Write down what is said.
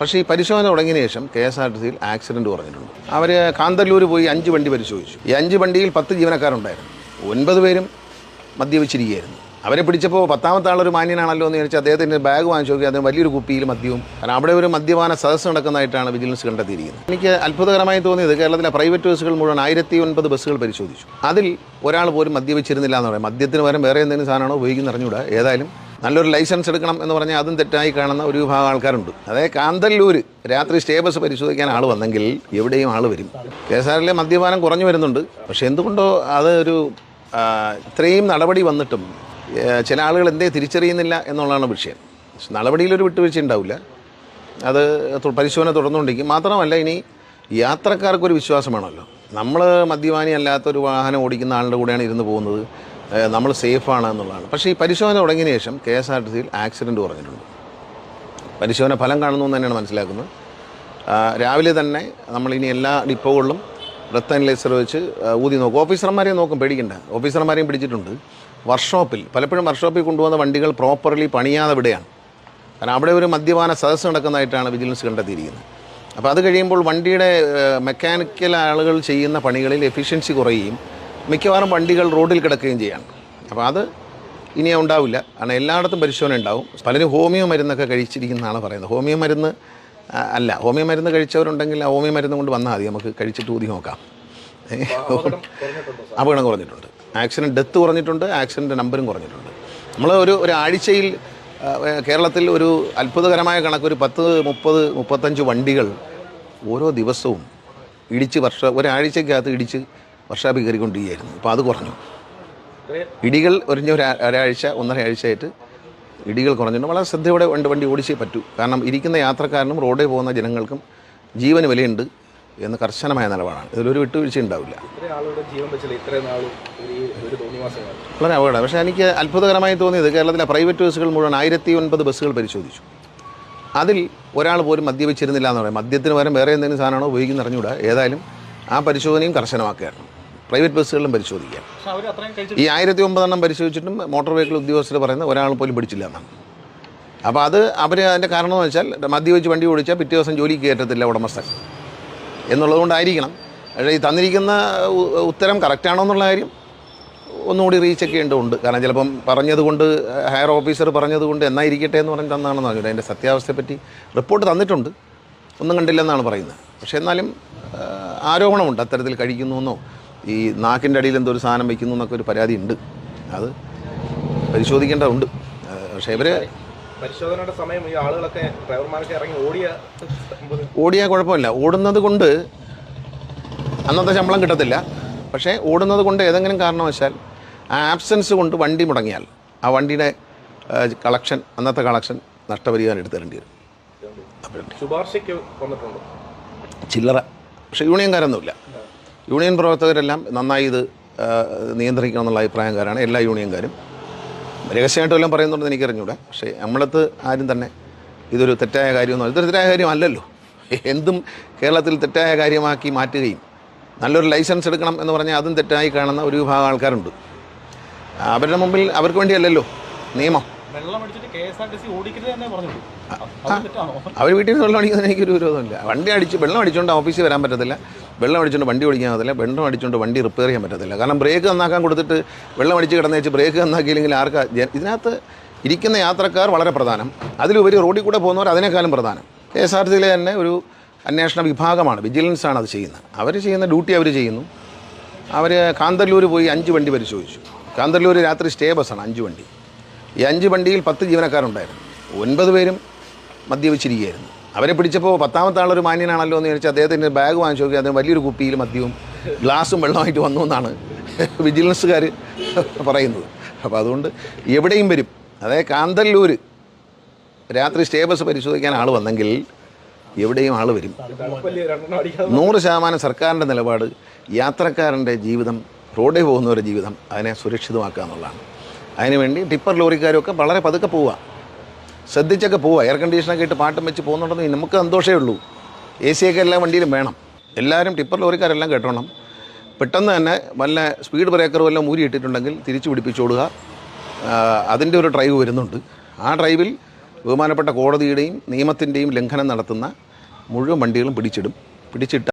പക്ഷേ ഈ പരിശോധന തുടങ്ങിയ ശേഷം കെ എസ് ആർ ടി സിയിൽ ആക്സിഡന്റ് കുറഞ്ഞിട്ടുണ്ട്. അവർ കാന്തല്ലൂർ പോയി അഞ്ച് വണ്ടി പരിശോധിച്ചു. ഈ അഞ്ച് വണ്ടിയിൽ പത്ത് ജീവനക്കാരുണ്ടായിരുന്നു. ഒൻപത് പേരും മദ്യപിച്ചിരിക്കുകയായിരുന്നു. അവരെ പിടിച്ചപ്പോൾ പത്താമത്തെ ആളൊരു മാന്യനാണല്ലോ എന്ന് വിചാരിച്ച് അദ്ദേഹത്തിന്റെ ബാഗ് വാങ്ങിച്ചു നോക്കി അദ്ദേഹം വലിയൊരു കുപ്പിയിൽ മദ്യവും കാരണം അവിടെ ഒരു മദ്യപാന സദസ്സ് നടക്കുന്നതായിട്ടാണ് വിജിലൻസ് കണ്ടെത്തിയിരിക്കുന്നത്. എനിക്ക് അത്ഭുതകരമായി തോന്നിയത് കേരളത്തിലെ പ്രൈവറ്റ് ബസ്സുകൾ മുഴുവൻ ആയിരത്തി ഒൻപത് ബസ്സുകൾ പരിശോധിച്ചു. അതിൽ ഒരാൾ പോലും മദ്യപിച്ചിരുന്നില്ല എന്ന് പറയാം. മദ്യത്തിന് പകരം വേറെ എന്തെങ്കിലും സാധനമാണോ ഉപയോഗിക്കുന്ന അറിഞ്ഞുകൂടാ. ഏതായാലും നല്ലൊരു ലൈസൻസ് എടുക്കണം എന്ന് പറഞ്ഞാൽ അതും തെറ്റായി കാണുന്ന ഒരു വിഭാഗം ആൾക്കാരുണ്ട്. അതായത് കാന്തല്ലൂർ രാത്രി സ്റ്റേ ബസ് പരിശോധിക്കാൻ ആൾ വന്നെങ്കിൽ എവിടെയും ആൾ വരും. കെ എസ് ആറിലെ മദ്യപാനം കുറഞ്ഞു വരുന്നുണ്ട്. പക്ഷേ എന്തുകൊണ്ടോ അതൊരു ഇത്രയും നടപടി വന്നിട്ടും ചില ആളുകൾ എന്തേ തിരിച്ചറിയുന്നില്ല എന്നുള്ളതാണ് വിഷയം. നടപടിയിലൊരു വിട്ടുവീഴ്ച ഉണ്ടാവില്ല. അത് പരിശോധന തുടർന്നുകൊണ്ടിരിക്കും. മാത്രമല്ല ഇനി യാത്രക്കാർക്കൊരു വിശ്വാസം വേണമല്ലോ നമ്മൾ മദ്യപാനി അല്ലാത്ത ഒരു വാഹനം ഓടിക്കുന്ന ആളുടെ കൂടെയാണ് ഇരുന്ന് പോകുന്നത്. നമ്മൾ സേഫാണ് എന്നുള്ളതാണ്. പക്ഷേ ഈ പരിശോധന തുടങ്ങിയ ശേഷം കെ എസ് ആർ ടി സിയിൽ ആക്സിഡന്റ് കുറഞ്ഞിട്ടുണ്ട്. പരിശോധന ഫലം കാണുന്നു എന്ന് തന്നെയാണ് മനസ്സിലാക്കുന്നത്. രാവിലെ തന്നെ നമ്മളിനി എല്ലാ ഡിപ്പോകളിലും ബ്രത്ത് അനലൈസർ വെച്ച് ഊതി നോക്കും. ഓഫീസർമാരെ നോക്കും പേടിക്കണ്ട. ഓഫീസർമാരെയും പിടിച്ചിട്ടുണ്ട്. വർക്ക്ഷോപ്പിൽ പലപ്പോഴും വർക്ക്ഷോപ്പിൽ കൊണ്ടുവന്ന വണ്ടികൾ പ്രോപ്പർലി പണിയാതെ വിടുകയാണ് കാരണം അവിടെ ഒരു മദ്യപാന സദസ്സ് നടക്കുന്നതായിട്ടാണ് വിജിലൻസ് കണ്ടെത്തിയിരിക്കുന്നത്. അപ്പോൾ അത് കഴിയുമ്പോൾ വണ്ടിയുടെ മെക്കാനിക്കൽ ആളുകൾ ചെയ്യുന്ന പണികളിൽ എഫിഷ്യൻസി കുറയുകയും മിക്കവാറും വണ്ടികൾ റോഡിൽ കിടക്കുകയും ചെയ്യാണ്. അപ്പോൾ അത് ഇനി ഉണ്ടാവില്ല. കാരണം എല്ലായിടത്തും പരിശോധന ഉണ്ടാവും. പലരും ഹോമിയോ മരുന്നൊക്കെ കഴിച്ചിരിക്കുന്നതാണ് പറയുന്നത്. ഹോമിയോ മരുന്ന് അല്ല ഹോമിയോ മരുന്ന് കഴിച്ചവരുണ്ടെങ്കിൽ ആ ഹോമിയോ മരുന്ന് കൊണ്ട് വന്നാൽ മതി. നമുക്ക് കഴിച്ചിട്ട് ഊതി നോക്കാം. അപകടം കുറഞ്ഞിട്ടുണ്ട്. ആക്സിഡന്റ് ഡെത്ത് കുറഞ്ഞിട്ടുണ്ട്. ആക്സിഡന്റ് നമ്പറും കുറഞ്ഞിട്ടുണ്ട്. നമ്മൾ ഒരു ഒരു ആഴ്ചയിൽ കേരളത്തിൽ ഒരു അത്ഭുതകരമായ കണക്ക് ഒരു പത്ത് മുപ്പത് മുപ്പത്തഞ്ച് വണ്ടികൾ ഓരോ ദിവസവും ഇടിച്ച് വർഷം ഒരാഴ്ചക്കകത്ത് ഇടിച്ച് വർഷാപി കയറിക്കൊണ്ടിരിക്കുകയായിരുന്നു. അപ്പോൾ അത് കുറഞ്ഞു. ഇടികൾ ഒരിഞ്ഞ ഒരു ഒരാഴ്ച ഒന്നര ആഴ്ചയായിട്ട് ഇടികൾ കുറഞ്ഞിട്ടുണ്ട്. വളരെ ശ്രദ്ധയോടെ വണ്ടി വണ്ടി ഓടിച്ചേ പറ്റൂ. കാരണം ഇരിക്കുന്ന യാത്രക്കാരനും റോഡിൽ പോകുന്ന ജനങ്ങൾക്കും ജീവന് വിലയുണ്ട് എന്ന് കർശനമായ നിലപാടാണ്. ഇതിലൊരു വിട്ടുവീഴ്ച ഉണ്ടാവില്ല. വളരെ അപകടം പക്ഷേ എനിക്ക് അത്ഭുതകരമായി തോന്നിയത് കേരളത്തിലെ പ്രൈവറ്റ് ബസ്സുകൾ മുഴുവൻ ആയിരത്തി ഒൻപത് ബസ്സുകൾ പരിശോധിച്ചു. അതിൽ ഒരാൾ പോലും മദ്യപിച്ചിരുന്നില്ല എന്ന് പറയാം. മദ്യത്തിന് പകരം വേറെ എന്തെങ്കിലും സാധനമാണോ ഉപയോഗിക്കുന്ന അറിഞ്ഞുകൂടാ. ഏതായാലും ആ പരിശോധനയും കർശനമാക്കുകയാണ് പ്രൈവറ്റ് ബസ്സുകളിലും പരിശോധിക്കാം. ഈ ആയിരത്തി ഒമ്പതെണ്ണം പരിശോധിച്ചിട്ടും മോട്ടോർ വെഹിക്കിൾ ഉദ്യോഗസ്ഥർ പറയുന്നത് ഒരാൾ പോലും പിടിച്ചില്ല എന്നാണ്. അപ്പോൾ അത് അവർ അതിന്റെ കാരണം എന്ന് വെച്ചാൽ മദ്യപിച്ച് വണ്ടി ഓടിച്ചാൽ പിറ്റേ ദിവസം ജോലിക്ക് കയറ്റത്തില്ല ഉടമസ്ഥൻ. എന്നുള്ളതുകൊണ്ടായിരിക്കണം. പക്ഷേ ഈ തന്നിരിക്കുന്ന ഉത്തരം കറക്റ്റാണോ എന്നുള്ള കാര്യം ഒന്നുകൂടി റീചെക്ക് ചെയ്യേണ്ടതുണ്ട് കാരണം ചിലപ്പം പറഞ്ഞതുകൊണ്ട് ഹയർ ഓഫീസർ പറഞ്ഞതുകൊണ്ട് എന്നായിരിക്കട്ടെ എന്ന് പറഞ്ഞ് തന്നാണെന്ന് പറഞ്ഞു അതിന്റെ സത്യാവസ്ഥയെപ്പറ്റി റിപ്പോർട്ട് തന്നിട്ടുണ്ട്. ഒന്നും കണ്ടില്ലെന്നാണ് പറയുന്നത്. പക്ഷേ എന്നാലും ആരോപണമുണ്ട്. അത്തരത്തിൽ കഴിക്കുന്നു എന്നോ ഈ നാക്കിന്റെ അടിയിൽ എന്തോ ഒരു സാധനം വയ്ക്കുന്നു എന്നൊക്കെ ഒരു പരാതി ഉണ്ട് അത് പരിശോധിക്കേണ്ടതുണ്ട്. പക്ഷേ ഇവർ പരിശോധനയുടെ സമയം ഈ ആളുകളൊക്കെ ഡ്രൈവർമാരൊക്കെ ഇറങ്ങി ഓടിയ ഓടിയാൽ കുഴപ്പമില്ല. ഓടുന്നത് കൊണ്ട് അന്നത്തെ ശമ്പളം കിട്ടത്തില്ല. പക്ഷേ ഓടുന്നത് കൊണ്ട് ഏതെങ്കിലും കാരണവശാൽ ആ ആബ്സെൻസ് കൊണ്ട് വണ്ടി മുടങ്ങിയാൽ ആ വണ്ടിയുടെ കളക്ഷൻ അന്നത്തെ കളക്ഷൻ നഷ്ടപരിഹാരം എടുത്തു തരേണ്ടി വരും. ശുപാർശയ്ക്ക് വന്നിട്ടുണ്ട്. ചില്ലറ. പക്ഷേ യൂണിയൻകാരൊന്നുമില്ല. യൂണിയൻ പ്രവർത്തകരെല്ലാം നന്നായി ഇത് നിയന്ത്രിക്കണം എന്നുള്ള അഭിപ്രായക്കാരാണ് എല്ലാ യൂണിയൻകാരും. രഹസ്യമായിട്ട് വല്ലതും പറയുന്നുണ്ടെന്ന് എനിക്കറിഞ്ഞൂടെ. പക്ഷേ നമ്മളത്ത് ആരും തന്നെ ഇതൊരു തെറ്റായ കാര്യമൊന്നും ഇതൊരു തെറ്റായ കാര്യമല്ലല്ലോ. എന്തും കേരളത്തിൽ തെറ്റായ കാര്യമാക്കി മാറ്റുകയും നല്ലൊരു ലൈസൻസ് എടുക്കണം എന്ന് പറഞ്ഞാൽ അതും തെറ്റായി കാണുന്ന ഒരു വിഭാഗം ആൾക്കാരുണ്ട്. അവരുടെ മുമ്പിൽ അവർക്ക് വേണ്ടിയല്ലല്ലോ നിയമം. അവർ വീട്ടിൽ നിന്ന് വെള്ളം അടിക്കുന്നതിന് എനിക്കൊരു വിരോധമില്ല. വണ്ടി അടിച്ച് വെള്ളം അടിച്ചുകൊണ്ട് ഓഫീസിൽ വരാൻ പറ്റത്തില്ല. വെള്ളം അടിച്ചുകൊണ്ട് വണ്ടി ഓടിക്കാൻ പറ്റത്തില്ല വെള്ളം അടിച്ചുകൊണ്ട് വണ്ടി റിപ്പയർ ചെയ്യാൻ പറ്റത്തില്ല. കാരണം ബ്രേക്ക് നന്നാക്കാൻ കൊടുത്തിട്ട് വെള്ളം അടിച്ച് കിടന്നു വെച്ച് ബ്രേക്ക് നന്നാക്കിയില്ലെങ്കിൽ ആർക്കാ ഇതിനകത്ത് ഇരിക്കുന്ന യാത്രക്കാർ വളരെ പ്രധാനം. അതിലുപരി റോഡിൽ കൂടെ പോകുന്നവർ അതിനേക്കാളും പ്രധാനം. കെ എസ് ആർ സിയിലെ തന്നെ ഒരു അന്വേഷണ വിഭാഗമാണ് വിജിലൻസ് ആണ് അത് ചെയ്യുന്നത്. അവർ ചെയ്യുന്ന ഡ്യൂട്ടി അവർ ചെയ്യുന്നു. അവർ കാന്തല്ലൂർ പോയി അഞ്ച് വണ്ടി പരിശോധിച്ചു. കാന്തല്ലൂർ രാത്രി സ്റ്റേ ബസ്സാണ് അഞ്ച് വണ്ടി. ഈ അഞ്ച് വണ്ടിയിൽ പത്ത് ജീവനക്കാരുണ്ടായിരുന്നു. ഒൻപത് പേരും മദ്യപിച്ചിരിക്കുകയായിരുന്നു. അവരെ പിടിച്ചപ്പോൾ പത്താമത്തെ ആളൊരു മാന്യനാണല്ലോ എന്ന് ചോദിച്ചാൽ അദ്ദേഹത്തിന്റെ ബാഗ് വാങ്ങിച്ചു നോക്കി അദ്ദേഹം വലിയൊരു കുപ്പിയിൽ മദ്യവും ഗ്ലാസും വെള്ളമായിട്ട് വന്നു എന്നാണ് വിജിലൻസുകാർ പറയുന്നത്. അപ്പോൾ അതുകൊണ്ട് എവിടെയും വരും. അതായത് കാന്തല്ലൂർ രാത്രി സ്റ്റേ ബസ് പരിശോധിക്കാൻ ആൾ വന്നെങ്കിൽ എവിടെയും ആൾ വരും. നൂറ് ശതമാനം സർക്കാരിന്റെ നിലപാട് യാത്രക്കാരന്റെ ജീവിതം റോഡിൽ പോകുന്നവരുടെ ജീവിതം അതിനെ സുരക്ഷിതമാക്കുക എന്നുള്ളതാണ്. അതിനുവേണ്ടി ടിപ്പർ ലോറിക്കാരൊക്കെ വളരെ പതുക്കെ പോവുക. ശ്രദ്ധിച്ചൊക്കെ പോവുക എയർ കണ്ടീഷനൊക്കെ ഇട്ട് പാട്ടും വെച്ച് പോകുന്നുണ്ടെന്ന് നമുക്ക് സന്തോഷമേ ഉള്ളൂ. എ സി ഒക്കെ എല്ലാ വണ്ടിയിലും വേണം. എല്ലാവരും ടിപ്പർ ലോറിക്കാരെല്ലാം കേട്ടോണം. പെട്ടെന്ന് തന്നെ വല്ല സ്പീഡ് ബ്രേക്കർ വല്ലതും ഊരിയിട്ടിട്ടുണ്ടെങ്കിൽ തിരിച്ചു പിടിപ്പിച്ചോടുക. അതിന്റെ ഒരു ഡ്രൈവ് വരുന്നുണ്ട്. ആ ഡ്രൈവിൽ ബഹുമാനപ്പെട്ട കോടതിയുടെയും നിയമത്തിന്റെയും ലംഘനം നടത്തുന്ന മുഴുവൻ വണ്ടികളും പിടിച്ചിടും. പിടിച്ചിട്ട്